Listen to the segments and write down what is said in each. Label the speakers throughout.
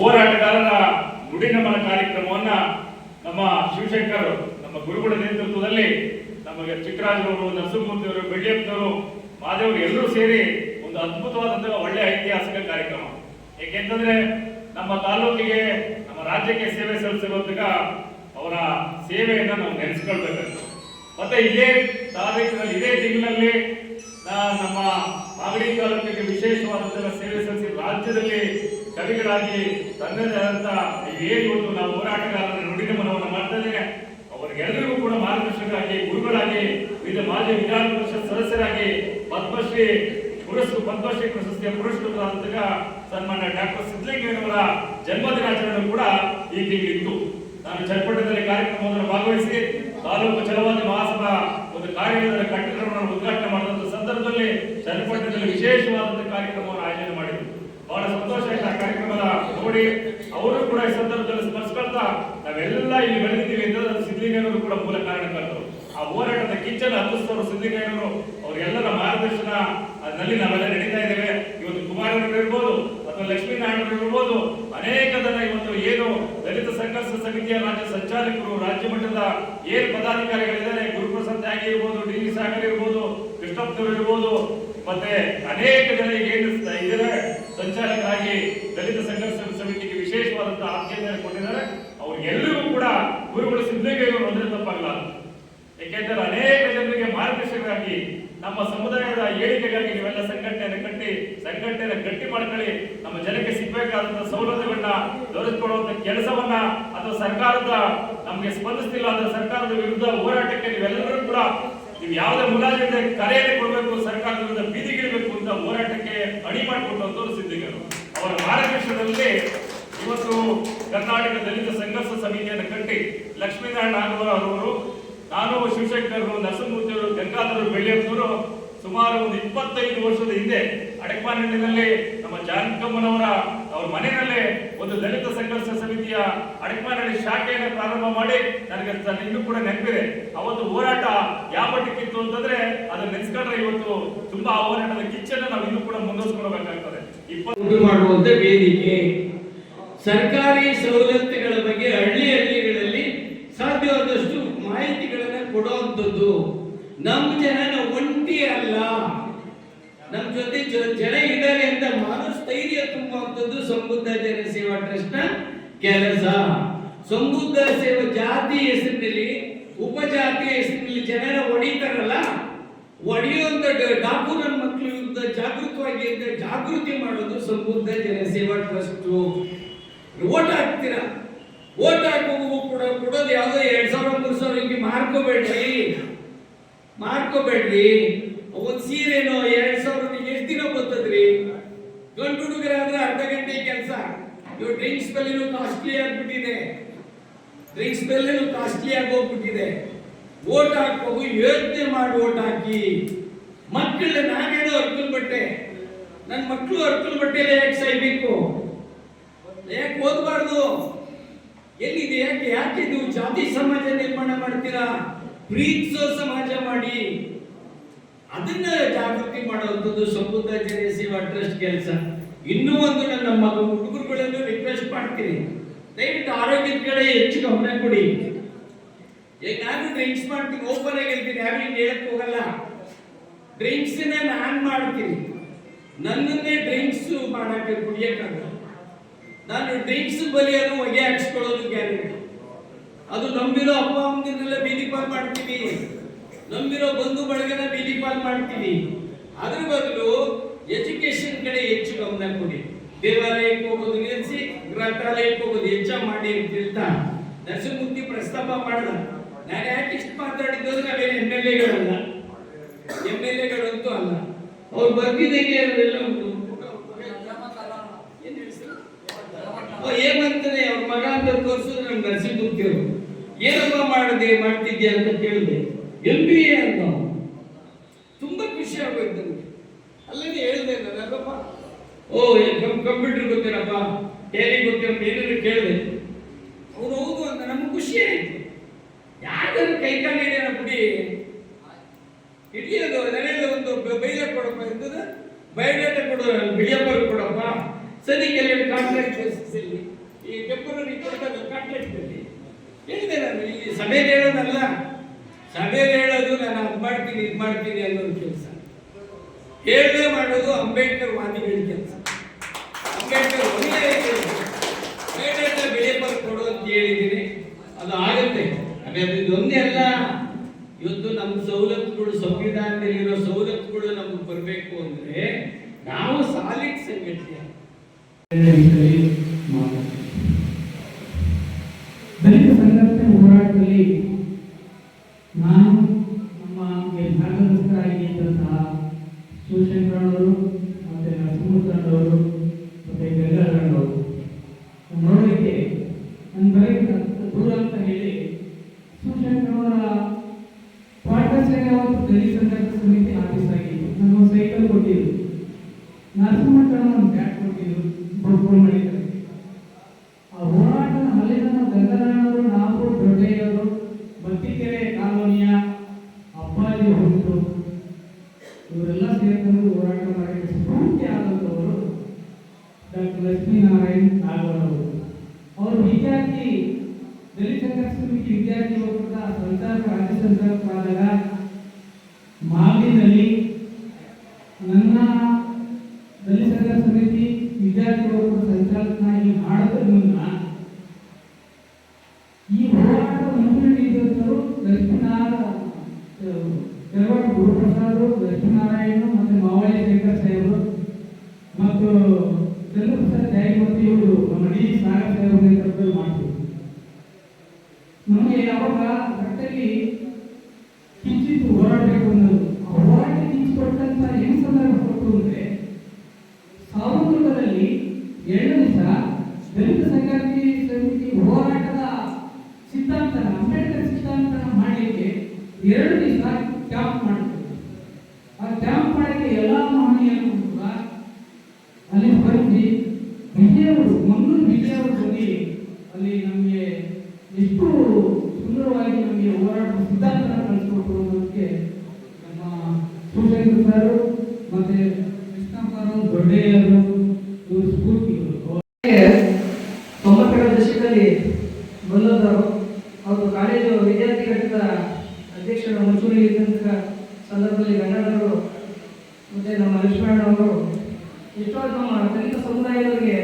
Speaker 1: ಹೋರಾಟಗಾರರ ನುಡಿನಮನ ಕಾರ್ಯಕ್ರಮವನ್ನ ನಮ್ಮ ಶಿವಶಂಕರ್, ನಮ್ಮ ಗುರುಗಳ ನೇತೃತ್ವದಲ್ಲಿ ನಮಗೆ ಚಿಕ್ಕರಾಜರವರು ನರಸಿಂಹಮೂರ್ತಿಯವರು ಬೆಳ್ಳಿಯಪ್ಪನವರು ಮಾದೇವರು ಎಲ್ಲರೂ ಸೇರಿ ಒಂದು ಅದ್ಭುತವಾದಂತಹ ಒಳ್ಳೆಯ ಐತಿಹಾಸಿಕ ಕಾರ್ಯಕ್ರಮ. ಏಕೆಂತಂದ್ರೆ ನಮ್ಮ ತಾಲೂಕಿಗೆ, ನಮ್ಮ ರಾಜ್ಯಕ್ಕೆ ಸೇವೆ ಸಲ್ಲಿಸಿರುವಂತಹ ಅವರ ಸೇವೆಯನ್ನು ನಾವು ನೆನೆಸ್ಕೊಳ್ಬೇಕಾಗ್ತದೆ. ಮತ್ತೆ ಇದೇ ತಾರೀಕಿನಲ್ಲಿ ಇದೇ ತಿಂಗಳಲ್ಲಿ ನಮ್ಮ ಮಾಗಡಿ ತಾಲೂಕಿಗೆ ವಿಶೇಷವಾದಂತಹ ಸೇವೆ ಸಲ್ಲಿಸಿ ರಾಜ್ಯದಲ್ಲಿ ಕವಿಗಳಾಗಿ ತನ್ನದೇ ಆದಂತ ಏನು ಇವತ್ತು ನಾವು ಹೋರಾಟಗಾರರ ನುಡಿಗಮನವನ್ನು ಮಾಡ್ತಾ ಇದ್ದೇನೆ ಅವರಿಗೆಲ್ಲರಿಗೂ ಕೂಡ ಮಾರ್ಗದರ್ಶಕರಾಗಿ, ಗುರುಗಳಾಗಿ, ವಿವಿಧ ಮಾಜಿ ವಿಧಾನ ಪರಿಷತ್ ಸದಸ್ಯರಾಗಿ, ಪದ್ಮಶ್ರೀ ಪುರಸ್ ಪದ್ಮಶ್ರೀ ಪ್ರಶಸ್ತಿಯ ಪುರಸ್ಕೃತರಾದಂತಹ ಸನ್ಮಾನ್ಯ ಡಾಕ್ಟರ್ ಸಿದ್ದಲಿಂಗಯ್ಯನವರ ಜನ್ಮದಿನಾಚರಣೆ ಕೂಡ ಈ ತಿಂಗಳಿತ್ತು. ನಾನು ಚನ್ನಪಟ್ಟಣದಲ್ಲಿ ಕಾರ್ಯಕ್ರಮವನ್ನು ಭಾಗವಹಿಸಿ ತಾಲೂಕು ಚಲವಾದಿ ಮಹಾಸಭಾ ಒಂದು ಕಾರ್ಯಾಲಯದ ಕಟ್ಟಡವನ್ನು ಉದ್ಘಾಟನೆ ಮಾಡಿದಂತ ಸಂದರ್ಭದಲ್ಲಿ ಚನ್ನಪಟ್ಟಣದಲ್ಲಿ ವಿಶೇಷವಾದಂತಹ ಕಾರ್ಯಕ್ರಮವನ್ನು ಆಯೋಜನೆ ಮಾಡಿದ್ರು ಬಹಳ ಸಂತೋಷ ಆಯ್ತು ಆ ನೋಡಿ, ಅವರು ಕೂಡ ಈ ಸಂದರ್ಭದಲ್ಲಿ ಸ್ಮರಿಸ್ಕೊಳ್ತಾ ನಾವೆಲ್ಲ ಇಲ್ಲಿ ಬೆಳೆದಿದ್ದೀವಿ ಅಂತ ಅದು ಸಿದ್ದಲಿಂಗಯ್ಯನವರು ಕೂಡ ಮೂಲ ಕಾರಣಕರ್ತರು. ಆ ಹೋರಾಟದ ಕಿಚ್ಚನ ಹತ್ತಿಸ್ತವರು ಸಿದ್ದಲಿಂಗಯ್ಯನವರು ಅವರೆಲ್ಲರ ಮಾರ್ಗದರ್ಶನ, ಅದರಲ್ಲಿ ನಾವೆಲ್ಲ ನಡೀತಾ ಇದ್ದೇವೆ. ಇವತ್ತು ಕುಮಾರನವರು ಇರ್ಬೋದು ಅಥವಾ ಲಕ್ಷ್ಮೀನಾರಾಯಣರು ಇರ್ಬೋದು ಅನೇಕ ಜನ ಇವತ್ತು ಏನು ದಲಿತ ಸಂಘರ್ಷ ಸಮಿತಿಯ ರಾಜ್ಯ ಸಂಚಾಲಕರು, ರಾಜ್ಯ ಮಟ್ಟದ ಏನು ಪದಾಧಿಕಾರಿಗಳಿದ್ದಾರೆ. ಗುರುಪ್ರಸಾದ್ ತ್ಯಾಗಿ ಇರ್ಬೋದು, ಡಿ ಸಾಗರ್ ಇರ್ಬೋದು. ಕೃಷ್ಣಪ್ಪನವರು ಇರ್ಬೋದು ಮತ್ತೆ ಅನೇಕ ಜನರಿಗೆ ಏನು ಇದ್ದಾರೆ ಸಂಚಾಲಕರಾಗಿ ದಲಿತ ಸಂಘರ್ಷ ಸಮಿತಿಗೆ ವಿಶೇಷವಾದಂತಹ ಆದ್ಯತೆಯನ್ನು ಕೊಟ್ಟಿದ್ದಾರೆ. ಅವ್ರಿಗೆಲ್ಲರಿಗೂ ಕೂಡ ಗುರುಗಳು ಸಿದ್ಧಗೇರು ಅಂದ್ರೆ ತಪ್ಪಾಗಲ್ಲ. ಏಕೆಂದರೆ ಅನೇಕ ಜನರಿಗೆ ಮಾರ್ಗದರ್ಶಕರಾಗಿ ನಮ್ಮ ಸಮುದಾಯದ ಏಳಿಗೆಗಾಗಿ ನೀವೆಲ್ಲ ಸಂಘಟನೆಯನ್ನು ಕಟ್ಟಿ, ಸಂಘಟನೆಯನ್ನು ಗಟ್ಟಿ ಮಾಡ್ಕೊಳ್ಳಿ. ನಮ್ಮ ಜನಕ್ಕೆ ಸಿಗಬೇಕಾದಂತಹ ಸೌಲಭ್ಯಗಳನ್ನ ದೊರಕಿಕೊಡುವಂತ ಕೆಲಸವನ್ನ ಅಥವಾ ಸರ್ಕಾರದ ನಮಗೆ ಸ್ಪಂದಿಸ್ತಿಲ್ಲ ಅಂದ್ರೆ ಸರ್ಕಾರದ ವಿರುದ್ಧ ಹೋರಾಟಕ್ಕೆ ನೀವೆಲ್ಲರೂ ಕೂಡ ಯಾವುದೇ ಮುಲಾಜಿಲ್ಲದೆ ಕರೆಯಲ್ಲಿ ಕೊಡಬೇಕು ಸರ್ಕಾರದ ವಿರುದ್ಧ ಬೀದಿಗಿಡಬೇಕು ಅಂತ ಹೋರಾಟಕ್ಕೆ ಅಡಿ ಮಾಡಿಕೊಟ್ಟಂತವ್ರು ಸಿದ್ದಿಗರು ಅವರ. ಮಾರ್ಗದರ್ಶನದಲ್ಲಿ ಇವತ್ತು ಕರ್ನಾಟಕ ದಲಿತ ಸಂಘರ್ಷ ಸಮಿತಿಯನ್ನು ಕಟ್ಟಿ ಲಕ್ಷ್ಮೀನಾರಾಯಣ ನಾಗವರ ಅವರು ನಾನು ಶಿವಶಂಕರ್ ನರಸಿಂಹಮೂರ್ತಿ ಅವರು ಗಂಗಾಧರ ಬೆಳ್ಳಿಯಪ್ಪನವರು ಸುಮಾರು ಒಂದು ಇಪ್ಪತ್ತೈದು ವರ್ಷದ ಹಿಂದೆ ಅಡಕಮಾನಿನಲ್ಲಿ ನಮ್ಮ ಜಾನಕಮ್ಮನವರ ಅವ್ರ ಮನೆಯಲ್ಲೇ ಒಂದು ದಲಿತ ಸಂಘರ್ಷ ಸಮಿತಿಯ ಅಡಕಮಾನಹಳ್ಳಿ ಶಾಖೆಯನ್ನು ಪ್ರಾರಂಭ ಮಾಡಿ, ನನಗೆ ಇನ್ನೂ ಕೂಡ ನೆನಪಿದೆ. ಅವತ್ತು ಹೋರಾಟ ಯಾವ ಮಟ್ಟಕ್ಕಿತ್ತು ಅಂತಂದ್ರೆ, ಅದನ್ನ ನೆನೆಸ್ಕೊಂಡ್ರೆ ಇವತ್ತು ತುಂಬಾ ಹೋರಾಟದ ಕಿಚ್ಚನ್ನು ನಾವು ಇನ್ನೂ ಕೂಡ ಮುಂದುವರಿಸ್ಕೊಳ್ಬೇಕಾಗ್ತದೆ. ಇಪ್ಪತ್ತು
Speaker 2: ಮಾಡುವಂತ ವೇದಿಕೆ. ಸರ್ಕಾರಿ ಸವಲತ್ತುಗಳ ಬಗ್ಗೆ ಹಳ್ಳಿ ಹಳ್ಳಿಗಳಲ್ಲಿ ಸಾಧ್ಯವಾದಷ್ಟು ಮಾಹಿತಿಗಳನ್ನ ಕೊಡುವಂಥದ್ದು. ನಮ್ಮ ಜನನ ಒಂಟಿ ಅಲ್ಲ. ನಮ್ಮ ಜೊತೆ ಜನ ಇದ್ದಾರೆ ಅಂತ ಮನಸ್ಥೈರ್ಯ ತುಂಬುವಂಥದ್ದು ಸಮೃದ್ಧ ಜನ ಸೇವಾ ಟ್ರಸ್ಟ್ ಕೆಲಸ ಸಮೃದ್ಧ ಸೇವಾ ಜಾತಿ ಹೆಸರಿನಲ್ಲಿ, ಉಪಜಾತಿ ಹೆಸರಿನಲ್ಲಿ ಜನರ ಹೊಡಿತಾರಲ್ಲ ಒಡೆಯುವಂತ ಡಾಕು ನನ್ನ ಮಕ್ಕಳು ವಿರುದ್ಧ ಜಾಗೃತವಾಗಿ ಅಂತ ಜಾಗೃತಿ ಮಾಡೋದು ಸಮೃದ್ಧ ಜನಸೇವಾ ಟ್ರಸ್ಟ್. ಓಟ್ ಹಾಕ್ತೀರಾ? ಓಟ್ ಹಾಕುವ ಕೂಡ ಕೊಡೋದು ಯಾವುದೋ ಎರಡ್ ಸಾವಿರ, ಮೂರು ಸಾವಿರ ಹಿಂಗೆ ಮಾರ್ಕೋಬೇಡ್ರಿ. ಮಾರ್ಕೋಬೇಡ್ರಿ. ಒಂದು ಸೀರೆನೋ ಎರಡ್ ಸಾವಿರ ಎಷ್ಟು ದಿನ ಬರ್ತದ್ರಿ? ಗಂಡು ಹುಡುಗರಾದ್ರೆ ಅರ್ಧ ಗಂಟೆ ಕೆಲಸ. ಇವು ಡ್ರಿಂಕ್ಸ್ ಬೆಲೆನೂ ಕಾಸ್ಟ್ಲಿ ಆಗ್ಬಿಟ್ಟಿದೆ. ಡ್ರಿಂಕ್ಸ್ ಬೆಲೆನೂ ಕಾಸ್ಟ್ಲಿ ಆಗೋಗ್ಬಿಟ್ಟಿದೆ. ವೋಟ್ ಓಟ್ ಹಾಕ್ಬೇಕು ಯೋಚನೆ ಮಾಡಿ ಓಟ್ ಹಾಕಿ. ಮಕ್ಕಳ ನಾನೇನೋ ಅರ್ಕಲ್ ಬಟ್ಟೆ ನನ್ನ ಮಕ್ಕಳು ಅರ್ಕಲ್ ಬಟ್ಟೆಲೆ ಯಾಕೆ ಸಾಯ್ಬೇಕು? ಯಾಕೆ ಓದಬಾರ್ದು ಎಲ್ಲಿದೆ? ಯಾಕೆ? ಯಾಕೆ ನೀವು ಜಾತಿ ಸಮಾಜ ನಿರ್ಮಾಣ ಮಾಡ್ತೀರಾ? ಪ್ರೀತಿಸೋ ಸಮಾಜ ಮಾಡಿ. ಅದನ್ನ ಜಾಗೃತಿ ಮಾಡುವಂಥದ್ದು ಸಮೃದ್ಧ ಜನ ಸೇವಾ ಟ್ರಸ್ಟ್ ಕೆಲಸ. ಇನ್ನೂ ಒಂದು ನನ್ನ ಮಗ ಹುಡುಗರುಗಳನ್ನು ರಿಕ್ವೆಸ್ಟ್ ಮಾಡ್ತೀನಿ. ದಯವಿಟ್ಟು ಆರೋಗ್ಯದ ಕಡೆ ಹೆಚ್ಚು ಗಮನ ಕೊಡಿ. ಈಗ ನಾನು ಡ್ರಿಂಕ್ಸ್ ಮಾಡ್ತೀನಿ. ಓಪನ್ ಆಗಿ ಹೇಳ್ತೀನಿ. ಹಿಂಗೆ ಹೇಳಕ್ ಹೋಗಲ್ಲ. ಡ್ರಿಂಕ್ಸ್ ನಾನು ಮಾಡ್ತೀನಿ. ನನ್ನನ್ನೇ ಡ್ರಿಂಕ್ಸ್ ಮಾಡಕ್ಕೆ ಕುಡಿಯಕ್ಕಾಗಲ್ಲ. ನಾನು ಡ್ರಿಂಕ್ಸ್ ಬಲಿಯನ್ನು ಹೊಗೆ ಹಾಕ್ಸ್ಕೊಳ್ಳೋದು ಗ್ಯಾರಂಟಿ. ಅದು ನಂಬಿರೋ ಅಪ್ಪ ಅಮ್ಮನೆಲ್ಲ ಬೀದಿ ಪಾಲ್ ಮಾಡ್ತೀವಿ. ನಂಬಿರೋ ಬಂಧು ಬಳಗನ ಬೀದಿ ಪಾಲ್ ಮಾಡ್ತೀವಿ ಅದ್ರ ಬದಲು ಎಜುಕೇಶನ್ ಕಡೆ ಹೆಚ್ಚು ಗಮನ ಕೊಡಿ. ದೇವಾಲಯಕ್ಕೆ ಹೋಗೋದು ನಿಲ್ಲಿಸಿ ಗ್ರಂಥಾಲಯಕ್ಕೆ ಹೋಗೋದು ಹೆಚ್ಚ ಮಾಡಿ ಅಂತ ಹೇಳ್ತಾ. ನರಸಿಂಹಮೂರ್ತಿ ಪ್ರಸ್ತಾಪ ಮಾಡಿದ ನಾನು ಯಾಕೆ ಇಷ್ಟು ಮಾತಾಡಿದ್ದು ನಾವೇನು ಎಂ ಎಲ್ ಎಗಳಲ್ಲ? ಎಂ ಎಲ್ ಎಗಳಂತೂ ಅಲ್ಲ. ಅವ್ರು ಬರ್ತಿದ್ದಂಗೆ ಅದೆಲ್ಲ ಉಂಟು? ಏನು ಹೇಳಿ ಸರ್? ಓ, ಏಮಂತಾನೆ ಅವ್ರ ಮಗ ಅಂತ ತೋರಿಸಿದ್ರು ನಮ್ಗೆ ನರಸಿಂಹಮೂರ್ತಿ ಅವರು ಏನಪ್ಪ ಮಾಡಿದೆ ಮಾಡ್ತಿದ್ಯಾ ಅಂತ ಕೇಳಿದೆ. ಎಲ್ ಬಿ ಎ ಅಂತ. ತುಂಬ ಖುಷಿ ಆಗೋಯ್ತು ನನಗೆ. ಅಲ್ಲೇ ಹೇಳಿದೆ ನಾನಲ್ಲಪ್ಪ ಓ ಕಂಪ್ಯೂಟರ್ ಗೊತ್ತಿರಪ್ಪ ಟೇಲಿ ಗೊತ್ತೇ ಏನೇನು ಕೇಳಿದೆ. ಅವ್ನು ಹೌದು ಅಂತ ನಮ್ಗೆ ಖುಷಿ ಆಯ್ತು. ಯಾರ್ದಾರು ಕೈ ಕಾಲು ಹಿಡಿಯೋಣ ಬಿಡಿ. ಹಿಡಿಯೋದು ನನಗೆ ಒಂದು ಬೈಲ ಕೊಡಪ್ಪ ಇರ್ತದೆ ಬಯೋಡೇಟಾ ಕೊಡೋ ಬಿಡಿಯಪ್ಪ ಕೊಡಪ್ಪ. ಸರಿ ಕೆಲವು ಕಾಂಟ್ರಾಕ್ಟ್ ಬೇಸಿಸಲ್ಲಿ ಈ ಟೆಂಪರರಿ ಕಾಂಟ್ರಾಕ್ಟ್ ಅಲ್ಲಿ. ಹೇಳಿದೆ ನಾನು ಈ ಸಭೆ ಹೇಳೋದಲ್ಲ. ಸಭೆಯಲ್ಲಿ ಹೇಳೋದು, ನಾನು ಅದು ಮಾಡ್ತೀನಿ, ಇದು ಮಾಡ್ತೀನಿ ಅನ್ನೋದು ಕೆಲಸ. ಹೇಳದೆ ಮಾಡೋದು ಅಂಬೇಡ್ಕರ್ ವಾದಿಗಳ ಕೆಲಸ. ಅಂಬೇಡ್ಕರ್ ಒಂದೇ ಬೆಳೆ ಬರ್ ಕೊಡು ಅಂತ ಹೇಳಿದ್ದೀನಿ. ಅದು ಆಗುತ್ತೆ. ಆಮೇಲೆ ಇದೊಂದೇ ಅಲ್ಲ. ಇವತ್ತು ನಮ್ಮ ಸವಲತ್ತುಗಳು ಸಂವಿಧಾನದಲ್ಲಿರೋ ಸವಲತ್ತುಗಳು ನಮ್ಗೆ ಬರಬೇಕು ಅಂದರೆ ನಾವು ಸಾಲಿಗೆ ಸಂಘಟನೆ
Speaker 3: ಸಹ ಸೂಚನೆಗಳನ್ನು ಅವರು ಲಕ್ಷ್ಮೀನಾರಾಯಣ ಕೆಲವರು ಗುರುಪ್ರಸಾದರು ಲಕ್ಷ್ಮೀನಾರಾಯಣ ಮತ್ತು ಮಾವಲಿ ಶಂಕರ್ ಸಾಹೇಬರು ಮತ್ತು ಚಂದ್ರಪ್ರಸಾದ್ ನ್ಯಾಯಮೂರ್ತಿ ಇವರು ನಮ್ಮ ಡಿ ನಾಗರ್ ಮಾಡ್ತೀವಿ
Speaker 4: ಕ್ಷೇತ್ರದಲ್ಲಿ ಬಲ್ಲೋದರು ಅವರು ಕಾಲೇಜು ವಿದ್ಯಾರ್ಥಿ ಘಟಕದ ಅಧ್ಯಕ್ಷರ ಮುಂಚೂಣಿ ಸಂದರ್ಭದಲ್ಲಿ ಗಂಗಾಧರರು ಮತ್ತು ನಮ್ಮ ಲಕ್ಷ್ಮಣವರು ಎಷ್ಟೋ ನಮ್ಮ ದಲಿತ ಸಮುದಾಯದವರಿಗೆ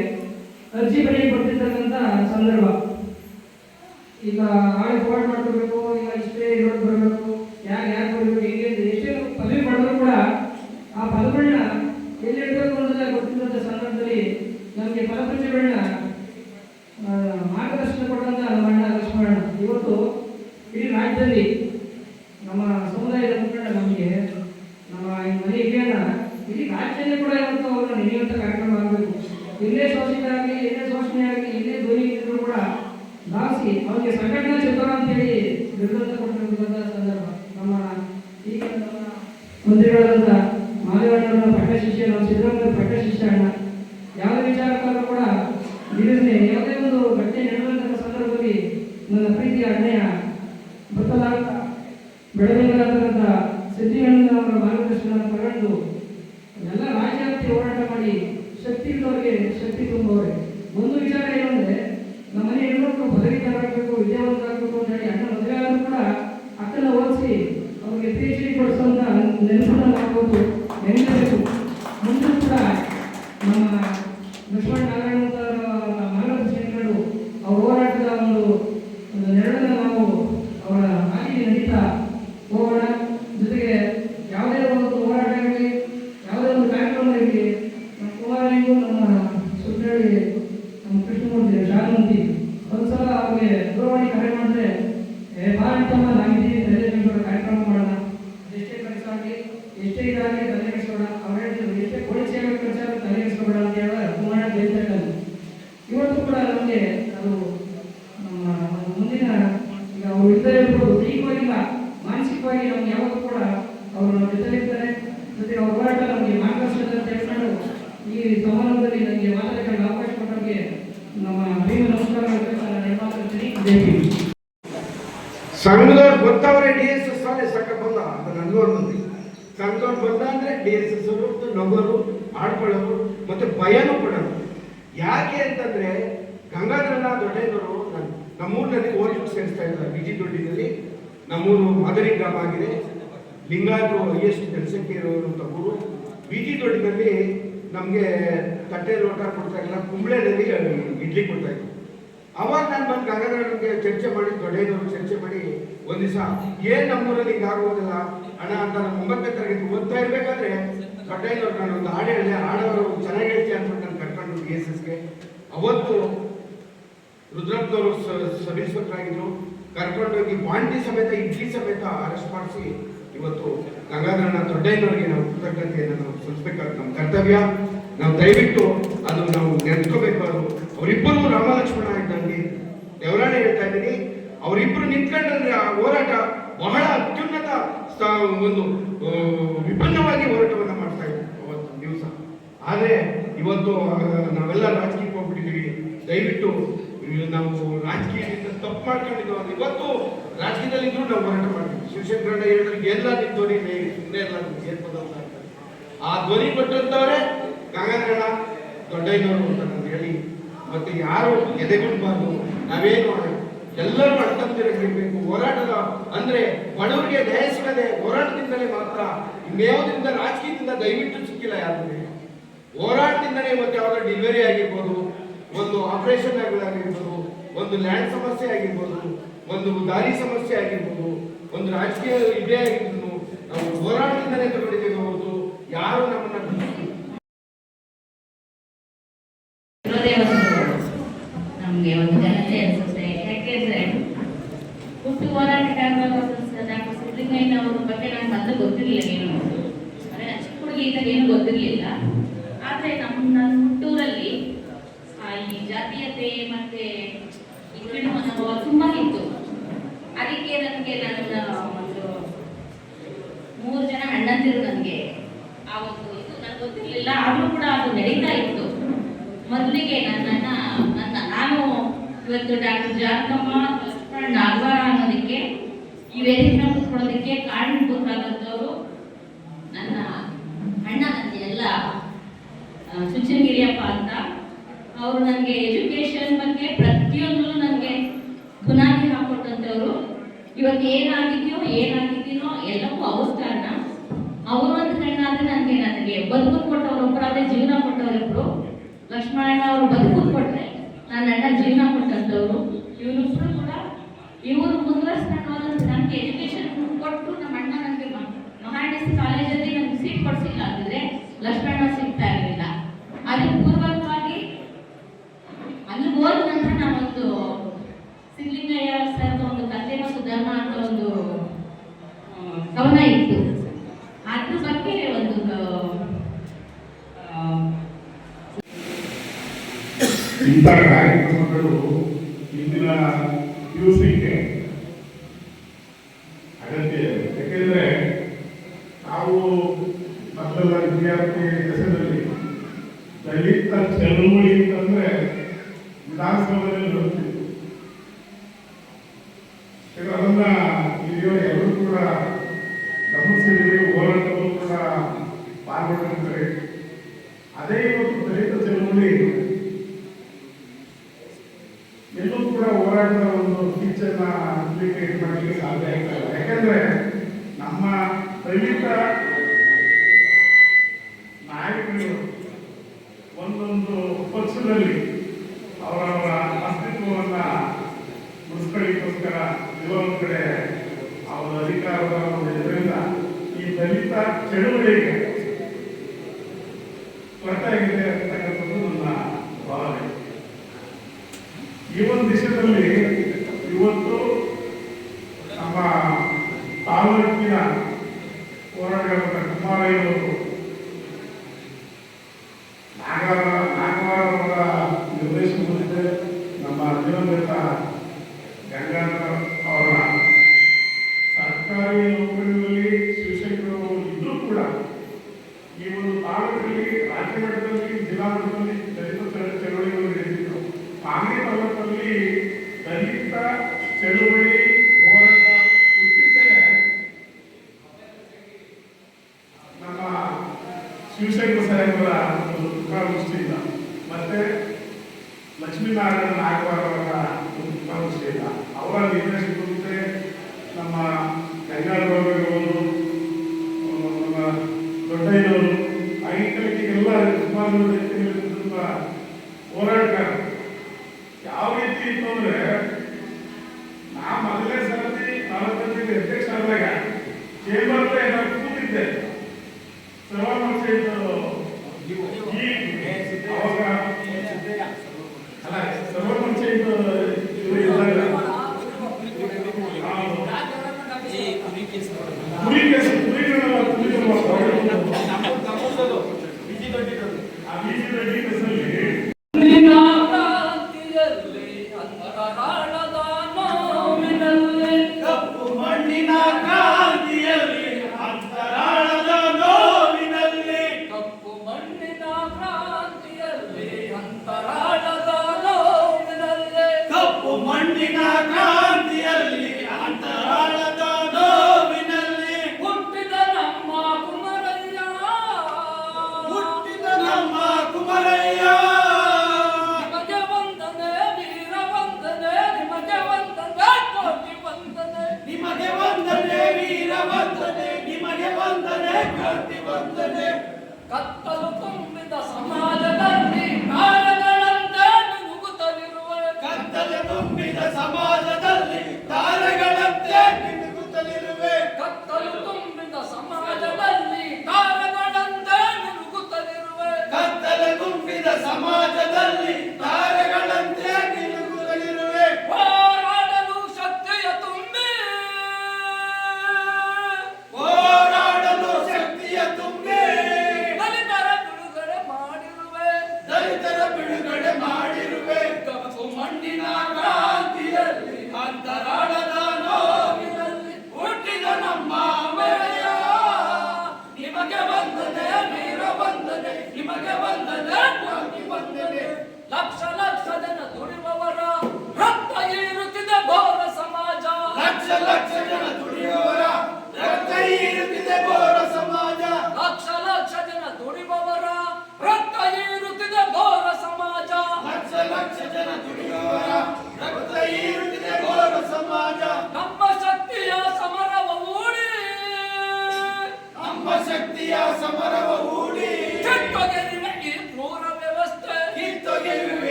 Speaker 4: ಅರ್ಜಿ ಬೆಳೆ ಕೊಡ್ತಿರ್ತಕ್ಕಂಥ ಸಂದರ್ಭ. ಪ್ರಕಾಶಿಸಿಯರು ಸಿದ್ದರಾಮಯ್ಯ ಪ್ರಕಾಶಿಸೋಣ ಯಾವ ವಿಚಾರಕ್ಕಾದ್ರೂ ಕೂಡ ನಿಲ್ಲದೆ ಯಾವುದೇ ಒಂದು ಬಟ್ಟೆ ನೆಡುವಂತಹ ಸಂದರ್ಭದಲ್ಲಿ ನನ್ನ ಪ್ರೀತಿಯ ಅಣ್ಣೆಯ ಮೃತಲಾಂತ ಬೆಳದಿಂಗಲಾದಂಥ ಸಿದ್ಧಿಗಳನ್ನು ಅವರ ಮಾರ್ಗದರ್ಶನ ತಗೊಂಡು ಎಲ್ಲ ರಾಜ್ಯಾಪ್ತಿ ಹೋರಾಟ ಮಾಡಿ ಶಕ್ತಿ ಇದ್ದವರಿಗೆ ಶಕ್ತಿ ತುಂಬವರೆ ಒಂದು ವಿಚಾರ
Speaker 5: ಏನಂದ್ರೆ ದೊಡ್ಡಯ್ಯನವರು ಚರ್ಚೆ ಮಾಡಿ ಒಂದ್ ದಿವಸ, ಏನ್ ನಮ್ಮೂರಲ್ಲಿ ಈಗ ಆಗೋದಿಲ್ಲ? ಅಣ್ಣ, ಅಂತ ನಮ್ಮ ಒಂಬತ್ತನೇ ತರಗತಿ ಓದ್ತಾ ಇರ್ಬೇಕಾದ್ರೆ ದೊಡ್ಡಯ್ಯನವ್ರು ನಾನು ಒಂದು ಹಾಡು ಹೇಳಿದೆ. ಹಾಡೋರು ಚೆನ್ನಾಗಿ ಹೇಳ್ತೀಯ ಅಂತ ನಾನು ಕರ್ಕೊಂಡು ಬಿ ಎಸ್ ಎಸ್ಗೆ ಅವತ್ತು ರುದ್ರಪ್ಪನವರು ಕರ್ಕೊಂಡು ಕರ್ಕೊಂಡೋಗಿ ಬಾಂಡಿ ಸಮೇತ, ಇಡ್ಲಿ ಸಮೇತ ಅರೆಸ್ಟ್ ಮಾಡಿಸಿ ಇವತ್ತು ಗಂಗಾಧರಣ ದೊಡ್ಡಯ್ಯನವರಿಗೆ ನಾವು ಕೃತಜ್ಞತೆಯನ್ನು ನಾವು ಸಲ್ಲಿಸಬೇಕಾದ ನಮ್ಮ ಕರ್ತವ್ಯ. ನಾವು ದಯವಿಟ್ಟು ಅದು ನಾವು ನೆನ್ಸ್ಕೋಬೇಕು. ಅವರು ಅವರಿಬ್ಬರು ರಾಮಲಕ್ಷ್ಮಣ ಇದ್ದಂಗೆ. ದೇವರಾಣೆ ಹೇಳ್ತಾ ಇದ್ದೀನಿ ಅವರಿಬ್ಬರು ನಿಂತ್ಕೊಂಡ್ರೆ ಆ ಹೋರಾಟ ಬಹಳ ಅತ್ಯುನ್ನತ ಒಂದು ವಿಭಿನ್ನವಾಗಿ ಹೋರಾಟವನ್ನು ಮಾಡ್ತಾ ಇದ್ರು ಅವತ್ತು ದಿವಸ. ಆದರೆ ಇವತ್ತು ನಾವೆಲ್ಲ ರಾಜಕೀಯಕ್ಕೆ ಹೋಗ್ಬಿಟ್ಟಿದ್ದೀವಿ. ದಯವಿಟ್ಟು ನಾವು ರಾಜಕೀಯದಿಂದ ತಪ್ಪು ಮಾಡ್ಕೊಂಡಿದ್ದೀವಿ. ಇವತ್ತು ರಾಜಕೀಯದಲ್ಲಿ ಇದ್ರು ನಾವು ಹೋರಾಟ ಮಾಡ್ತೀವಿ. ಶಿವಶಂಕರಣ್ಣ ಹೇಳಿದ್ರೆ ಎಲ್ಲ ನಿಮ್ ಧ್ವನಿ ಸುಮ್ಮನೆ ಎಲ್ಲ ಆ ಧ್ವನಿ ಕೊಟ್ಟಂತವ್ರೆ ಗಂಗಾಧರಣ ದೊಡ್ಡಯ್ಯನವರು ಅಂತ ನಾನು ಹೇಳಿ. ಮತ್ತೆ ಯಾರು ಎದೆಗೊಂಡ್ಬಾರ್ದು, ನಾವೇನು ಎಲ್ಲರೂ ಅಡ್ತಂತಿರಬೇಕು ಹೋರಾಟದ ಅಂದ್ರೆ ಬಡವರಿಗೆ ದಯ ಸಿಗದೆ ಹೋರಾಟದಿಂದಲೇ ಮಾತ್ರ ಇನ್ಯಾವುದರಿಂದ ರಾಜಕೀಯದಿಂದ ದಯವಿಟ್ಟು ಸಿಕ್ಕಿಲ್ಲ ಯಾರಿಗೆ ಹೋರಾಟದಿಂದಲೇ ಮತ್ತೆ ಯಾವ್ದೋ ಡೆಲಿವರಿ ಆಗಿರ್ಬೋದು, ಒಂದು ಆಪರೇಷನ್ ಆಗಿರ್ಬೋದು, ಒಂದು ಲ್ಯಾಂಡ್ ಸಮಸ್ಯೆ ಆಗಿರ್ಬೋದು, ಒಂದು ದಾರಿ ಸಮಸ್ಯೆ ಆಗಿರ್ಬೋದು, ಒಂದು ರಾಜಕೀಯ ಇದೇ ಆಗಿರ್ಬೋದು. ನಾವು ಹೋರಾಟದಿಂದಲೇ ತಗೊಂಡಿದ್ದೇವೆ ಹೊರತು ಯಾರು ನಮ್ಮನ್ನ
Speaker 6: ನಮಗೆ ಒಂದು ಜನತೆ ಹುಟ್ಟು ಹೋರಾಟಗಾರರ ಡಾಕ್ಟರ್ ಸಿದ್ದಲಿಂಗಯ್ಯನವ್ರ ಬಗ್ಗೆ ನನಗೆ ಮೊದಲು ಗೊತ್ತಿರಲಿಲ್ಲ ಏನು. ಅಂದರೆ ಚಿಕ್ಕ ಹುಡುಗಿ ಇದ್ದಾಗ ಏನು ಗೊತ್ತಿರಲಿಲ್ಲ. ಆದರೆ ನಮ್ಮ ನನ್ನ ಹುಟ್ಟೂರಲ್ಲಿ ಈ ಜಾತೀಯತೆ ಮತ್ತೆ ಈ ಕೀಳು ಮನೋಭಾವ ತುಂಬ ಇತ್ತು. ಅದಕ್ಕೆ ನನಗೆ ನನ್ನ ಒಂದು ಮೂರು ಜನ ಅಣ್ಣಂದಿರು ನನಗೆ ಆ ಒಂದು ಇದು ನನಗೆ ಗೊತ್ತಿರಲಿಲ್ಲ. ಆದರೂ ಕೂಡ ಅದು ನಡೀತಾ ಇತ್ತು. ಮೊದಲಿಗೆ ನನ್ನ ನನ್ನ, ನಾನು ಇವತ್ತು ಡಾಕ್ಟರ್ ಜಾನಕಮ್ಮ ನಾಗವಾರ ಅನ್ನೋದಕ್ಕೆ ವೇದಿಕೆ ಕೂತ್ಕೊಳ್ಳೋದಕ್ಕೆ ಕಾರಣಭೂತರಾದಂಥವ್ರು ನನ್ನ ಅಣ್ಣ ಎಲ್ಲ ಸುಚನಗಿರಿಯಪ್ಪ ಅಂತ. ಅವರು ನನಗೆ ಎಜುಕೇಶನ್ ಬಗ್ಗೆ ಪ್ರತಿಯೊಂದೂ ನನಗೆ ಬುನಾದಿ ಹಾಕೊಟ್ಟಂಥವ್ರು. ಇವತ್ತು ಏನಾಗಿದೆಯೋ, ಏನಾಗಿದ್ದೀನೋ ಎಲ್ಲವೂ ಅವ್ರ ಕಾರಣ. ಅವರು ಅಂತ ಕಣ್ಣಾದ್ರೆ ನನಗೆ ನನಗೆ ಬದುಕು ಕೊಟ್ಟವ್ರು ಒಬ್ಬರಾದ್ರೆ ಜೀವನ ಕೊಟ್ಟವರಿಬ್ರು. ಲಕ್ಷ್ಮಣ ಅವರು ಬದುಕು ಕೊಟ್ಟರೆ ನನ್ನ ಅಣ್ಣ ಜೀವನ ಕೊಟ್ಟಂಥವ್ರು. ಕೂಡ ಇವರು ಮುಂದುವರಿಸ್ಕೊಂಡು ಹೋದಂತ ನನಗೆ ಎಜುಕೇಶನ್ ಕೊಟ್ಟು ನಮ್ಮ ಅಣ್ಣ ನನಗೆ ಮಹಾರಾಣಿಸ್ ಕಾಲೇಜಲ್ಲಿ ನಮ್ಗೆ ಸೀಟ್ ಕೊಡಿಸಿಲ್ಲ ಅಂದರೆ ಲಕ್ಷ್ಮಣ ಸಿಗ್ತಾ ಇರಲಿಲ್ಲ. ಅದಕ್ಕೆ ಪೂರ್ವಕವಾಗಿ ಅಲ್ಲಿ ಹೋದ ನಂತರ ನಾವೊಂದು ಸಿದ್ಲಿಂಗಯ್ಯ ಸರ್ದ ಒಂದು ಕಥೆ ಮತ್ತು ಧರ್ಮ ಅಂತ ಒಂದು ಕವನ ಇತ್ತು ಅದ್ರ ಬಗ್ಗೆ ಒಂದು ಆ,
Speaker 7: ಇಂಥ ಕಾರ್ಯಕ್ರಮಗಳು ಇಂದಿನ ಪಿಯುಸಿಗೆ ಅಗತ್ಯ ಇದೆ. ಯಾಕೆಂದ್ರೆ ನಾವು ಮೊದಲ ವಿದ್ಯಾರ್ಥಿ ದಶದಲ್ಲಿ ದಲಿತ ಚಳುವಳಿ ಅಂತಂದ್ರೆ ವಿಧಾನಸೌಧದಲ್ಲಿ ನೋಡ್ತಿದ್ವಿ ಈಗ ಅದನ್ನ ಇಲ್ಲಿ ಎಲ್ಲರೂ ಕೂಡ ಗಮನಿಸಿದ್ವಿ ಹೋರಾಟಗಳು ಕೂಡ ಪಾಲ್ಗೊಂಡಿರ್ತಾರೆ ಅದೇ ಇವತ್ತು ದಲಿತ ಚಳುವಳಿ ಎಲ್ಲೂ ಕೂಡ ಹೋರಾಟದ ಒಂದು ಕಿಚ್ಚನ್ನ ಅಪ್ಲಿಕೇಟ್ ಮಾಡಲಿಕ್ಕೆ ಸಾಧ್ಯ ಆಗ್ತಾ ಇಲ್ಲ ಯಾಕಂದ್ರೆ ನಮ್ಮ ದಲಿತ ನಾಯಕರು ಒಂದೊಂದು ಪಕ್ಷದಲ್ಲಿ ಅವರವರ ಅಸ್ತಿತ್ವವನ್ನ ಉಳಿಸ್ಕೊಳ್ಳಿಕ್ಕೋಸ್ಕರ ಕೆಲವೊಂದು ಕಡೆ ಅವರ ಅಧಿಕಾರದ ಇದರಿಂದ ಈ ದಲಿತ ಚಳುವಳಿಗೆ
Speaker 8: ಲಕ್ಷ್ಮೀನಾರಾಯಣ ನಾಗವಾರವರ ವಿಮರ್ಶೆ ಇಲ್ಲ ಅವರ ನಿರ್ದೇಶಕರಂತೆ ನಮ್ಮ ಕೈಗಾರಿಕೆಗಳು ನಮ್ಮ ದೊಡ್ಡಯ್ಯನವರು ಐಂಕಲಿಕೆಲ್ಲ ಸುಮಾರು ತುಂಬ ಹೋರಾಟಗಾರ ಯಾವ ರೀತಿ ಇತ್ತು ಅಂದರೆ ನಾ ಮೊದಲನೇ ಸರತಿ ನಲವತ್ತೈದು ಅಧ್ಯಕ್ಷ ಆದಾಗ ಚೇಂಬರ್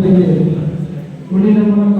Speaker 9: उन्हें नंबर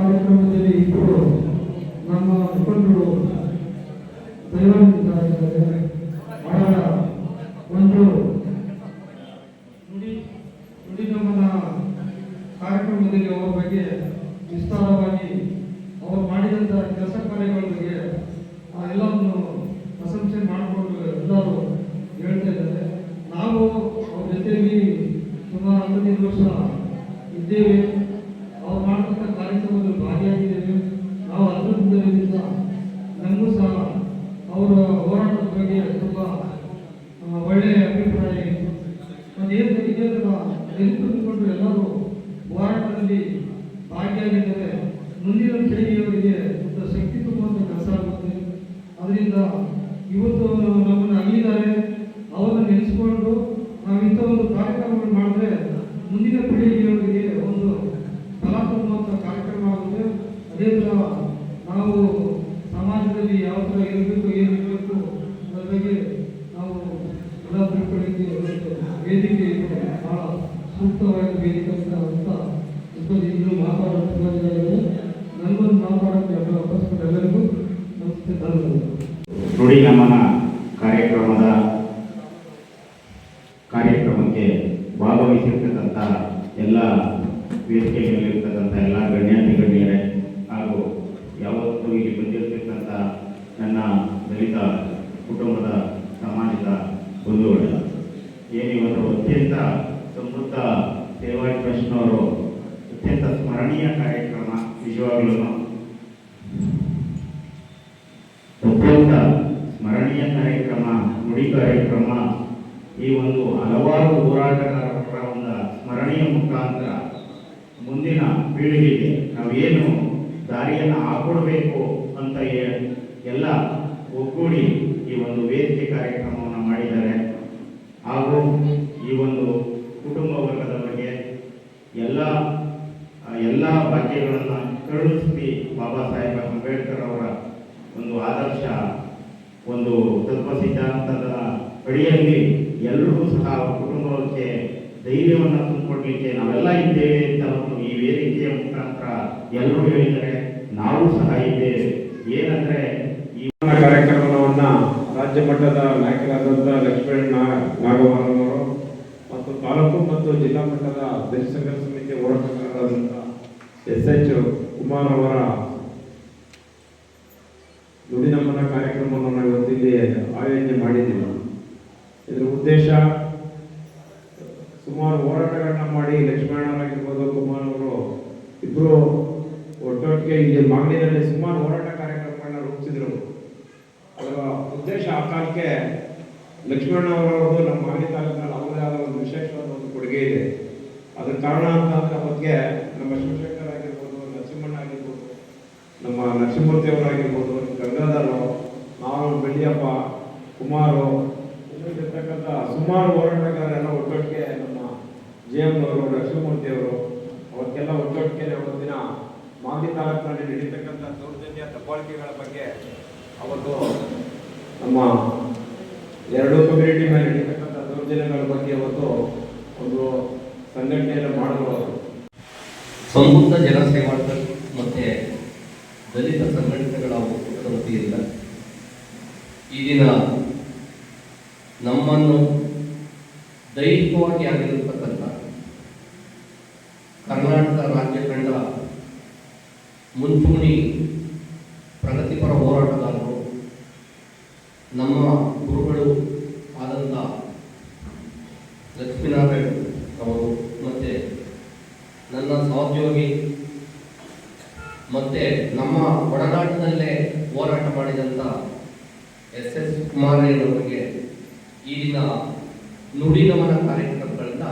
Speaker 9: ಸ್ಮರಣೀಯ ಕಾರ್ಯಕ್ರಮ, ನುಡಿ ಕಾರ್ಯಕ್ರಮ, ಈ ಒಂದು ಹಲವಾರು ಹೋರಾಟಗಾರರ ಒಂದು ಸ್ಮರಣೀಯ ಮುಖಾಂತರ ಮುಂದಿನ ಪೀಳಿಗೆಗೆ ನಾವೇನು ದಾರಿಯನ್ನು ಹಾಕೊಡಬೇಕು ಅಂತ ಎಲ್ಲ ಒಗ್ಗೂಡಿ ಈ ಒಂದು ವೇದಿಕೆ ಕಾರ್ಯಕ್ರಮವನ್ನು ಮಾಡಿದ್ದಾರೆ. ಹಾಗೂ ಈ ಒಂದು ಕುಟುಂಬ ವರ್ಗದ ಬಗ್ಗೆ ಎಲ್ಲ ಎಲ್ಲ ಭಾಗ್ಯಗಳನ್ನು ಕರುಣಿಸಿ ಬಾಬಾ ಸಾಹೇಬ್ ಅಂಬೇಡ್ಕರ್ ಅವರ ಒಂದು ಆದರ್ಶ ಒಂದು ತತ್ವ ಸಿದ್ಧಾಂತದ ಅಡಿಯಲ್ಲಿ ಎಲ್ಲರೂ ಸಹ ಅವರ ಕುಟುಂಬಕ್ಕೆ ಧೈರ್ಯವನ್ನು ತುಂಬಿಕೊಡ್ಲಿಕ್ಕೆ ನಾವೆಲ್ಲ ಇದ್ದೇವೆ ಅಂತ ಒಂದು ಈ ವೇದಿಕೆಯ ಮುಖಾಂತರ ಎಲ್ಲರೂ ಹೇಳಿದರೆ ನಾವು ಸಹ ಇದ್ದೇವೆ. ಏನಂದ್ರೆ ಈ
Speaker 10: ಕಾರ್ಯಕ್ರಮವನ್ನ ರಾಜ್ಯ ಮಟ್ಟದ ನಾಯಕರಾದಂಥ ಲಕ್ಷ್ಮಣ ನಾಗವರವರು ಮತ್ತು ತಾಲೂಕು ಮತ್ತು ಜಿಲ್ಲಾ ಮಟ್ಟದ ಸಂಘರ್ಷ ಸಮಿತಿ ಹೋರಾಟಗಾರರಾದಂಥ ಎಸ್ ಎಚ್ ಕುಮಾರ್ ಅವರ ನುಡಿ ನಮನ ಇವತ್ತಿಲ್ಲಿ ಆಯೋಜನೆ ಮಾಡಿದ್ದೀವಿ. ಇದರ ಉದ್ದೇಶ ಸುಮಾರು ಹೋರಾಟಗಳನ್ನ ಮಾಡಿ ಲಕ್ಷ್ಮಣರಾಗಿರ್ಬೋದು ಕುಮಾರ್ ಅವರು ಇಬ್ಬರು ಒಟ್ಟೊಟ್ಟಿಗೆ ಇಲ್ಲಿ ಮಾಗಡಿನಲ್ಲಿ ಸುಮಾರು ಹೋರಾಟ ಕಾರ್ಯಕ್ರಮಗಳನ್ನ ರೂಪಿಸಿದ್ರು. ಅದರ ಉದ್ದೇಶ ಆ ಕಾಲಕ್ಕೆ ಲಕ್ಷ್ಮಣ ಅವರವ್ರದ್ದು ನಮ್ಮ ಮಾಗಡಿ ತಾಲೂಕಿನಲ್ಲಿ ಅವರದೇ ಆದ ಒಂದು ವಿಶೇಷವಾದ ಒಂದು ಕೊಡುಗೆ ಇದೆ ಅದರ ಕಾರಣ ಅಂತ ಅಂದ್ರೆ ಅವತ್ತಿಗೆ ನಮ್ಮ ಶಿವಶಂಕರ್ ಆಗಿರ್ಬೋದು ನರಸಿಂಹಣ್ಣ ಆಗಿರ್ಬೋದು ನಮ್ಮ ನರಸಿಂಹಮೂರ್ತಿ ಅವರಾಗಿರ್ಬೋದು ಗಂಗಾಧರ್ ನಾನು ಬೆಳ್ಳಿಯಪ್ಪ ಕುಮಾರು ಇರ್ತಕ್ಕಂಥ ಸುಮಾರು ಹೋರಾಟಗಾರರೆಲ್ಲ ಒಟ್ಟೊಟ್ಟಿಗೆ ನಮ್ಮ ಜೆ ಎಂ ಅವರು ನರಸಿಂಹಮೂರ್ತಿ ಅವರು ಅವಕ್ಕೆಲ್ಲ ಒಟ್ಟೊಟ್ಟಿಗೆ ಅವತ್ತಿನ ಮಾಗಡಿ ತಾಲೂಕಿನಲ್ಲಿ ನಡೀತಕ್ಕಂಥ ದೌರ್ಜನ್ಯ ದಬ್ಬಾಳಿಕೆಗಳ ಬಗ್ಗೆ ಅವತ್ತು ನಮ್ಮ ಎರಡೂ ಕಮ್ಯುನಿಟಿ ಮೇಲೆ ನಡೀತಕ್ಕಂಥ ದೌರ್ಜನ್ಯಗಳ ಬಗ್ಗೆ ಅವತ್ತು ಒಂದು ಸಂಘಟನೆಯನ್ನು ಮಾಡಬಹುದು ಸಂಯುಕ್ತ
Speaker 11: ಸಮೃದ್ಧ ಜನಸೇವಾ ಟ್ರಸ್ಟ್ ಮತ್ತೆ ದಲಿತ ಸಂಘಟನೆಗಳ ಒಕ್ಕೂಟದ ವತಿಯಿಂದ ಈ ದಿನ ನಮ್ಮನ್ನು ದೈಹಿಕವಾಗಿ ಆಗಿರತಕ್ಕಂಥ ಕರ್ನಾಟಕ ರಾಜ್ಯ ಕಂಡ ಮುಂಚೂಣಿ ಪ್ರಗತಿಪರ ಹೋರಾಟಗಾರರು ನಮ್ಮ ಗುರುಗಳು ಆದಂಥ ಲಕ್ಷ್ಮೀನಾರಾಯಣ್ ಅವರು ಮತ್ತೆ ನನ್ನ ಸಹೋದ್ಯೋಗಿ ಮತ್ತೆ ನಮ್ಮ ಒಡನಾಟದಲ್ಲೇ ಹೋರಾಟ ಮಾಡಿದಂಥ ಎಸ್ ಎಸ್ ಕುಮಾರಯ್ಯನವರಿಗೆ ಈ ದಿನ ನುಡಿ ನಮನ ಕಾರ್ಯಕ್ರಮಗಳನ್ನ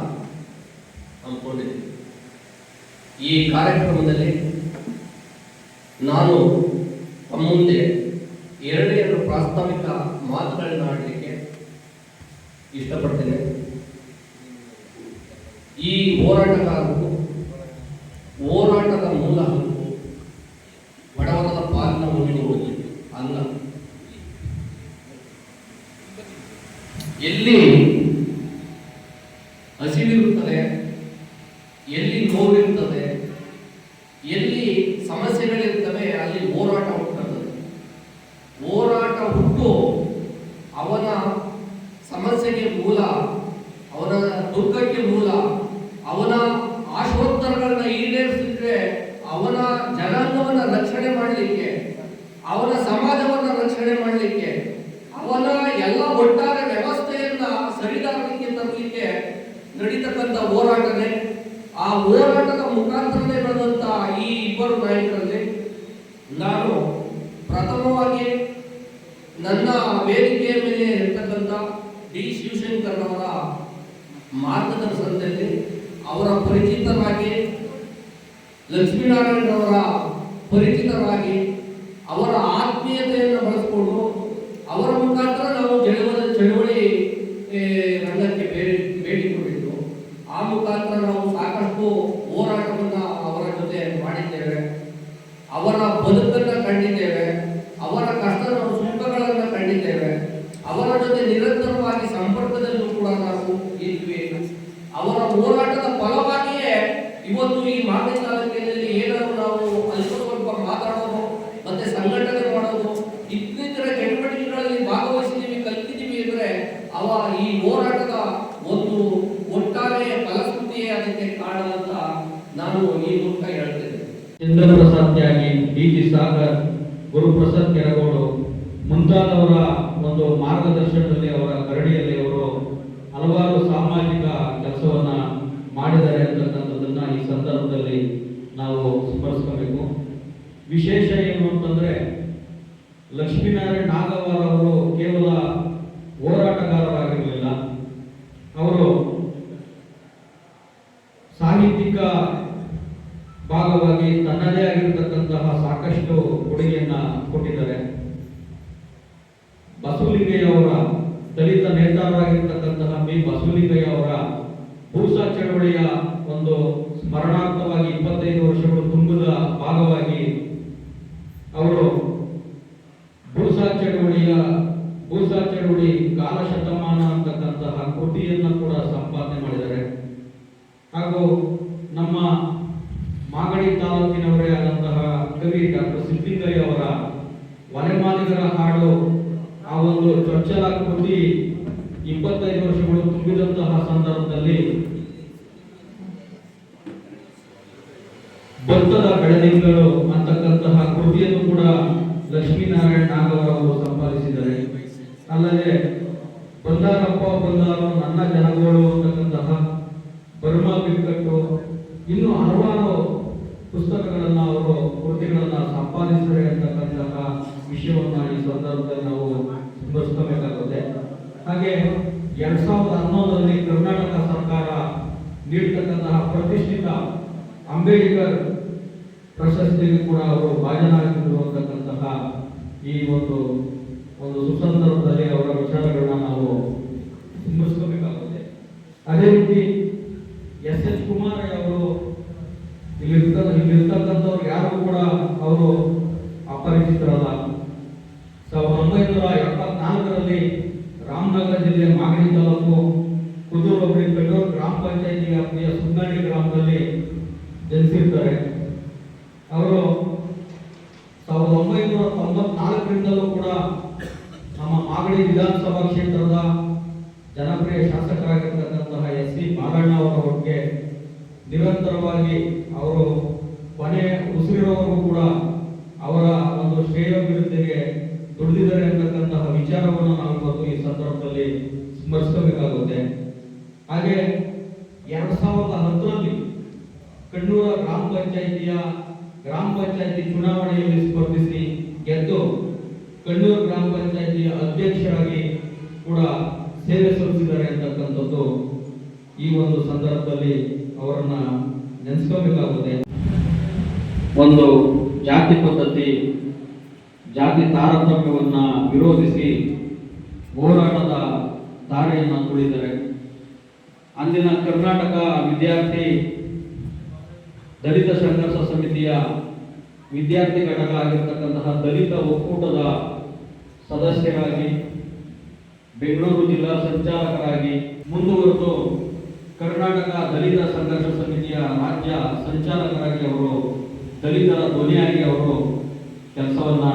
Speaker 11: ಹಮ್ಮಿಕೊಂಡಿದೆ ಈ ಕಾರ್ಯಕ್ರಮದಲ್ಲಿ ನಾನು ತಮ್ಮ ಮುಂದೆ ಎರಡೇ ಎರಡು ಪ್ರಾಸ್ತಾವಿಕ ಮಾತುಗಳನ್ನ ಆಡಲಿಕ್ಕೆ ಇಷ್ಟಪಡ್ತೇನೆ ಈ ಹೋರಾಟಗಾರರು ಹೋರಾಟದ ಮೂಲ ಹಕ್ಕು ಬಡವರದ ಪಾಲಿನ ಉಳಿಯುವುದು ಅಲ್ಲ ಎಲ್ಲಿ ಹಸಿವಿರುತ್ತದೆ ಎಲ್ಲಿ ನೋವಿರುತ್ತದೆ ಎಲ್ಲಿ ಸಮಸ್ಯೆಗಳಿರ್ತವೆ ಅಲ್ಲಿ ಹೋರಾಟ ಹುಟ್ಟುತ್ತದೆ ಹೋರಾಟ ಹುಟ್ಟು ಅವನ ಸಮಸ್ಯೆಗೆ ಮೂಲ ಅವನ ದುಃಖಕ್ಕೆ ಮೂಲ ಅವನ ಆಶೋತ್ತರಗಳನ್ನ ಈಡೇರಿಸಿದ್ರೆ ಅವನ ಜನಾಂಗವನ್ನ ರಕ್ಷಣೆ ಮಾಡಲಿಕ್ಕೆ ಅವನ ಸಮಾಜವನ್ನ ರಕ್ಷಣೆ ಮಾಡಲಿಕ್ಕೆ ಅವನ ಎಲ್ಲ ಒಟ್ಟಾರೆ ವ್ಯವಸ್ಥೆಯನ್ನ ಸರಿದಾರಲಿಕ್ಕೆ ತರಲಿಕ್ಕೆ ನಡೀತಕ್ಕಂಥ ಹೋರಾಟನೇ ಆ ಹೋರಾಟದ ಮುಖಾಂತರನೇ ಬೆಳೆದಂತ ಈ ಇಬ್ಬರು ನಾಯಕರಲ್ಲಿ ನಾನು ಪ್ರಥಮವಾಗಿ ನನ್ನ ವೇದಿಕೆಯ ಮೇಲೆ ಇರ್ತಕ್ಕಂಥ ಡಿ ಶಿವಶಂಕರ್ ಅವರ ಮಾರ್ಗದರ್ಶನದಲ್ಲಿ ಅವರ ಪರಿಚಿತರಾಗಿ ಲಕ್ಷ್ಮೀನಾರಾಯಣರವರ ಪರಿಚಿತರಾಗಿ ಅವರ ಆತ್ಮೀಯತೆಯನ್ನು ಬಳಸಿಕೊಂಡು ಅವರ ಮುಖಾಂತರ ನಾವು ಚಳವಳಿ ಚಳುವಳಿ ರಂಗಕ್ಕೆ ಬೇಡಿ ಬೇಡಿಕೊಂಡಿದ್ದು. ಆ ಮುಖಾಂತರ ನಾವು ಸಾಕಷ್ಟು ಹೋರಾಟವನ್ನ ಅವರ ಜೊತೆ ಮಾಡಿದ್ದೇವೆ ಅವರ ಬದುಕನ್ನ ಕಂಡಿದ್ದೇವೆ ಅವರ ಕಷ್ಟದ ಸುಖಗಳನ್ನ ಕಂಡಿದ್ದೇವೆ ಅವರ ಜೊತೆ ನಿರಂತರವಾಗಿ ಸಂಪರ್ಕದಲ್ಲೂ ಕೂಡ ನಾವು ಇದ್ವಿ ಅವರ ಹೋರಾಟದ ಫಲವಾಗಿಯೇ
Speaker 2: ಇವತ್ತು ಈ ಮಾಗಡಿ ತಾಲೂಕಿನಲ್ಲಿ ಏನಾದ್ರು ನಾವು ಅಲ್ಪಸ್ವಲ್ಪ ಮಾತಾಡೋದು ಮತ್ತೆ ಸಂಘಟನೆ ಮಾಡೋದು ಇತ್ತೀಚಿನ ಚಟುವಟಿಕೆಗಳಲ್ಲಿ ಭಾಗವಹಿಸಿದೀವಿ ಕಲ್ತಿದ್ದೀವಿ ಅಂದ್ರೆ ಅವ ಈ ಹೋರಾಟದ ಒಂದು ಒಟ್ಟಾರೆ ಫಲಶ್ರುತಿಯೇ ಅದಕ್ಕೆ ಕಾರಣ ಅಂತ ನಾನು ಈ ಮೂಲಕ ಹೇಳ್ತೇನೆ
Speaker 12: ಚಂದ್ರಪ್ರಸಾದ್ ತ್ಯಾಗಿ ಡಿ ಜಿ ಸಾಗರ್, ಗುರುಪ್ರಸಾದ್ ಕೆರಗೋಡು ಮುಂತಾದವರ ಒಂದು ಮಾರ್ಗದರ್ಶನದಲ್ಲಿ ಅವರ ಕರಡಿಯಲ್ಲಿ ಅವರು ಹಲವಾರು ಸಾಮಾಜಿಕ ಕೆಲಸವನ್ನ ಮಾಡಿದ್ದಾರೆ ಅಂತಕ್ಕಂಥದ್ದನ್ನ ಈ ಸಂದರ್ಭದಲ್ಲಿ ನಾವು ಸ್ಮರಿಸ್ಕೋಬೇಕು. ವಿಶೇಷ ಏನು ಅಂತಂದ್ರೆ ಲಕ್ಷ್ಮೀನಾರಾಯಣ ನಾಗವಾರ ಅವರು ಕೇವಲ ಹೋರಾಟಗಾರರಾಗಿರಲಿಲ್ಲ ಅವರು ಸಾಹಿತ್ಯಿಕ ಭಾಗವಾಗಿ ತನ್ನದೇ ಆಗಿರತಕ್ಕಂತಹ ಸಾಕಷ್ಟು ಕೊಡುಗೆಯನ್ನ ಕೊಟ್ಟಿದ್ದಾರೆ ಬಸವಲಿಂಗಯ್ಯ ಅವರ ದಲಿತ ನೇತಾರರಾಗಿರ್ತಕ್ಕಂತಹ ಬಿ ಬಸವಲಿಂಗಯ್ಯ ಅವರ ಭೂಸಾ ಚಳವಳಿಯ ಒಂದು ಸ್ಮರಣಾರ್ಥವಾಗಿ ಇಪ್ಪತ್ತೈದು ವರ್ಷಗಳು ತುಂಬದ ಭಾಗವಾಗಿ ಅವರು ಭೂಸಾ ಚಳವಳಿಯ ಭೂಸಾ ಚಳವಳಿ ಕಾಲ ಶತಮಾನ ಅಂತಕ್ಕಂತಹ ಕೃತಿಯನ್ನ ಕೂಡ ಸಂಪಾದನೆ ಮಾಡಿದ್ದಾರೆ ಹಾಗೂ ನಮ್ಮ ಮಾಗಡಿ ತಾಲೂಕಿನವರೇ ಆದಂತಹ ಕವಿ ಡಾಕ್ಟರ್ ಸಿದ್ದಿಂಗಯ್ಯ ಅವರ ಮಾಲೀಕರ ಹಾಡು ಆ ಒಂದು ಚೊಚ್ಚಲ ಕೃತಿ ಇಪ್ಪತ್ತೈದು ವರ್ಷಗಳು ತುಂಬಿದಂತಹ ಸಂದರ್ಭದಲ್ಲಿ ಭತ್ತದ ಬೆಳದಿಂಗಳು ಅಂತಕ್ಕಂತಹ ಕೃತಿಯನ್ನು ಕೂಡ ಲಕ್ಷ್ಮೀನಾರಾಯಣ ನಾಗವರ ಅವರು ಸಂಪಾದಿಸಿದ್ದಾರೆ. ಅಲ್ಲದೆ ಬಂದಾರಪ್ಪ ಬಂದಾರು ನನ್ನ ಜನಗಳು ಅಂತಕ್ಕಂತಹ ಬರ್ಮಾ ಬಿಕ್ಕಟ್ಟು ಇನ್ನು ಹಲವಾರು ಪುಸ್ತಕಗಳನ್ನ ಅವರು ಕೃತಿಗಳನ್ನ ಸಂಪಾದಿಸಿದ್ದಾರೆ ಅಂತಕ್ಕಂತಹ ವಿಷಯವನ್ನ ಈ ಸಂದರ್ಭದಲ್ಲಿ ನಾವು ಸ್ಮರಿಸಬೇಕಾಗುತ್ತೆ ಹಾಗೆ ಎರಡ್ ಸಾವಿರದ ಹನ್ನೊಂದರಲ್ಲಿ ಕರ್ನಾಟಕ ಸರ್ಕಾರ ನೀಡತಕ್ಕಂತಹ ಪ್ರತಿಷ್ಠಿತ ಅಂಬೇಡ್ಕರ್ ಪ್ರಶಸ್ತಿಗೂ ಕೂಡ ಅವರು ಭಾಜನರಾಗಿದ್ದರು ಅಂತಕ್ಕಂತಹ ಈ ಒಂದು ಒಂದು ಸುಸಂದರ್ಭದಲ್ಲಿ ಅವರ ವಿಚಾರಗಳನ್ನ ನಾವು ಸ್ಮರಿಸಬೇಕಾಗುತ್ತೆ ಅದೇ ರೀತಿ ಎಸ್ ಎಚ್ ಕುಮಾರಯ್ಯ ಅವರು ಇಲ್ಲಿರ್ತ ಇಲ್ಲಿರ್ತಕ್ಕಂಥವ್ರು ಯಾರು ಕೂಡ ಅವರು ಅಪರಿಚಿತರಲ್ಲ ಸಾವಿರದ ಒಂಬೈನೂರ ಎಪ್ಪತ್ನಾಲ್ಕರಲ್ಲಿ ರಾಮನಗರ ಜಿಲ್ಲೆ ಮಾಗಡಿ ತಾಲೂಕು ಕುದೂರು ಹೋಬಳಿ ಕಲ್ಲೂರು ಗ್ರಾಮ ಪಂಚಾಯತಿ ವ್ಯಾಪ್ತಿಯ ಸುಂದಡಿ ಗ್ರಾಮದಲ್ಲಿ ಜನಿಸಿರ್ತಾರೆ ಅವರು ಸಾವಿರದ ಒಂಬೈನೂರ ತೊಂಬತ್ನಾಲ್ಕರಿಂದಲೂ ಕೂಡ ನಮ್ಮ ಮಾಗಡಿ ವಿಧಾನಸಭಾ ಕ್ಷೇತ್ರದ ಜನಪ್ರಿಯ ಶಾಸಕರಾಗಿರ್ತಕ್ಕಂತಹ ಎಸ್ ಸಿ ಬಾಲಣ್ಣ ಅವರ ಒಟ್ಟಿಗೆ ನಿರಂತರವಾಗಿ ಅವರು ಕೊನೆ ಉಸಿರಿರೋವರೆಗೂ ಕೂಡ ಅವರ ಒಂದು ಶ್ರೇಯೋಭಿವೃದ್ಧಿಗೆ ದುಡಿದಿದ್ದಾರೆ ಅಂತಕ್ಕಂತಹ ವಿಚಾರವನ್ನು ನಾವು ಇವತ್ತು ಈ ಸಂದರ್ಭದಲ್ಲಿ ಸ್ಮರಿಸಬೇಕಾಗುತ್ತೆ ಹಾಗೆ ಎರಡ್ ಸಾವಿರದ ಹತ್ತರಲ್ಲಿ ಕಣ್ಣೂರ ಗ್ರಾಮ ಪಂಚಾಯಿತಿಯ ಗ್ರಾಮ ಪಂಚಾಯಿತಿ ಚುನಾವಣೆಯಲ್ಲಿ ಸ್ಪರ್ಧಿಸಿ ಗೆದ್ದು ಕಣ್ಣೂರು ಗ್ರಾಮ ಪಂಚಾಯಿತಿಯ ಅಧ್ಯಕ್ಷರಾಗಿ ಕೂಡ ಸೇವೆ ಸಲ್ಲಿಸಿದ್ದಾರೆ ಅಂತಕ್ಕಂಥದ್ದು ಈ ಒಂದು ಸಂದರ್ಭದಲ್ಲಿ ಅವರನ್ನ ನೆನೆಸ್ಕೋಬೇಕಾಗುತ್ತೆ. ಒಂದು ಜಾತಿ ಪದ್ಧತಿ, ಜಾತಿ ತಾರತಮ್ಯವನ್ನು ವಿರೋಧಿಸಿ ಹೋರಾಟದ ದಾರಿಯನ್ನು ತುಳಿದರೆ ಅಂದಿನ ಕರ್ನಾಟಕ ವಿದ್ಯಾರ್ಥಿ ದಲಿತ ಸಂಘರ್ಷ ಸಮಿತಿಯ ವಿದ್ಯಾರ್ಥಿ ಘಟಕ ಆಗಿರ್ತಕ್ಕಂತಹ ದಲಿತ ಒಕ್ಕೂಟದ ಸದಸ್ಯರಾಗಿ ಬೆಂಗಳೂರು ಜಿಲ್ಲಾ ಸಂಚಾಲಕರಾಗಿ ಮುಂದುವರೆದು ಕರ್ನಾಟಕ ದಲಿತ ಸಂಘರ್ಷ ಸಮಿತಿಯ ರಾಜ್ಯ ಸಂಚಾಲಕರಾಗಿ ಅವರು, ದಲಿತರ ಧ್ವನಿಯಾಗಿ ಅವರು ಕೆಲಸವನ್ನ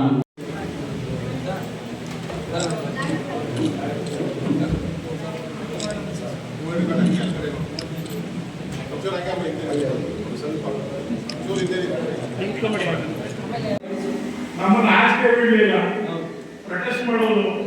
Speaker 8: ನಮ್ಮ ಆಚೆ ಬಿಡಲಿಲ್ಲ ಮಾಡೋದು